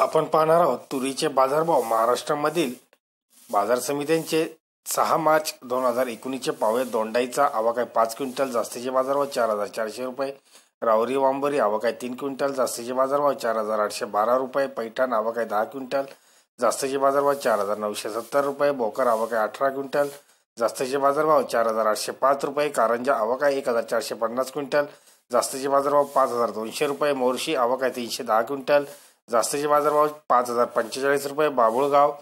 आपण पाहणार आहोत तुरीचे बाजारभाव महाराष्ट्रामधील बाजार समित्यांचे सहा मार्च दोन हजार एकोणीसचे पावे दोंडाईचा आवाकाय पाच क्विंटल जास्तीचे बाजारभाव चार हजार चारशे रुपये. रावरी वांबरी आवाकाय तीन क्विंटल जास्तीचे बाजारभाव चार हजार आठशे बारा रुपये. पैठण आवाकाय दहा क्विंटल जास्तीचे बाजारभाव चार हजार नऊशे सत्तर रुपये. बोकर आवाकाय अठरा क्विंटल जास्तीचे बाजारभाव चार हजार आठशे पाच रुपये. कारंजा आवाकाय एक हजार चारशे पन्नास क्विंटल जास्तीचे बाजारभाव पाच हजार दोनशे रुपये. मोर्शी आवाकाय आहे तीनशे दहा क्विंटल जास्तीचे बाजारभाव पाच हजार पंचेचाळीस रुपये बाबुळगाव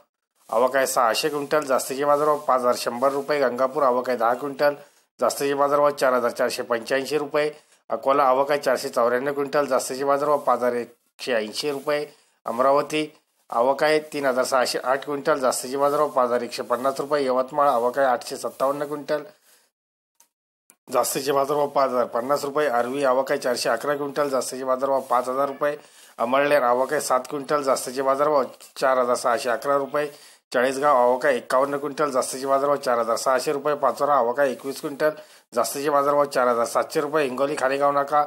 आवक आहे सहाशे क्विंटल जास्तीचे बाजारभाव पाच हजार शंभर रुपये गंगापूर आवक आहे दहा क्विंटल जास्तीचे बाजारभाव चार हजार चारशे पंच्याऐंशी रुपये अकोला आवक आहे चारशे चौऱ्याण्णव क्विंटल जास्तीचे बाजारभाव पाच हजार एकशे ऐंशी रुपये अमरावती आवक आहे तीन हजार सहाशे आठ क्विंटल जास्तीचे बाजारभाव पाच हजार एकशे पन्नास रुपये यवतमाळ आवक आहे आठशे सत्तावन्न क्विंटल जास्तीचे बाजारभाव पाच हजार. पन्नास रुपये आरवी आवक आहे चारशे अकरा क्विंटल जास्तीचे बाजारभाव पाच हजार रुपये. अमळनेर आवक आहे सात क्विंटल जास्तीचे बाजारभाव चार हजार सहाशे अकरा रुपये. चाळीसगाव आवाकाय एकावन्न क्विंटल जास्तीचे बाजारभाव चार हजार सहाशे रुपये. पाचोरा आवक आहे एकवीस क्विंटल जास्तीचे बाजारभाव चार हजार सातशे रुपये. हिंगोली खारेगाव नाका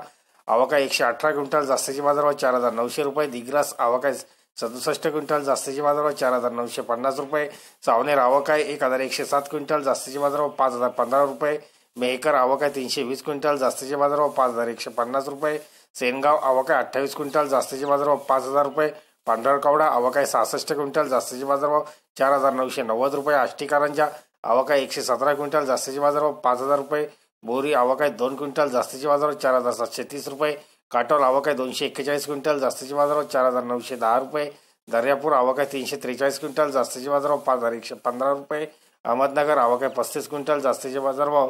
आवाकाय एकशे अठरा क्विंटल जास्तीचे बाजारभाव चार हजार नऊशे रुपये. दिग्रास आवक आहे सदुसष्ट क्विंटल जास्तीचे बाजारभाव चार हजार नऊशे पन्नास रुपये. सावनेर आवक आहे एक हजार एकशे सात क्विंटल जास्तीचे बाजारभाव पाच हजार पंधरा रुपये. मेहकर आवक आहे तीनशे वीस क्विंटल जास्तीचे बाजारभाव पाच हजार एकशे पन्नास रुपये. सेनगाव आवक आहे अठ्ठावीस क्विंटल जास्तीचे बाजारभाव पाच हजार रुपये. पांढरकवडा आवक आहे सहासष्ट क्विंटल जास्तीचे बाजारभाव चार हजार नऊशे नव्वद रुपये. आष्टीकारांच्या आवक आहे एकशे सतरा क्विंटल जास्तीचे बाजारभाव पाच हजार रुपये. बोरी आवक आहे दोन क्विंटल जास्तीचे बाजारभाव चार हजार सातशे तीस रुपये. काटोल आवक आहे दोनशे एक्केचाळीस क्विंटल जास्तीचे बाजारभाव चार हजार नऊशे दहा रुपये. दर्यापूर आवक आहे तीनशे त्रेचाळीस क्विंटल जास्तीचे बाजारभाव पाच हजार एकशे पंधरा रुपये. अहमदनगर आवक आहे पस्तीस क्विंटल जास्तीचे बाजारभाव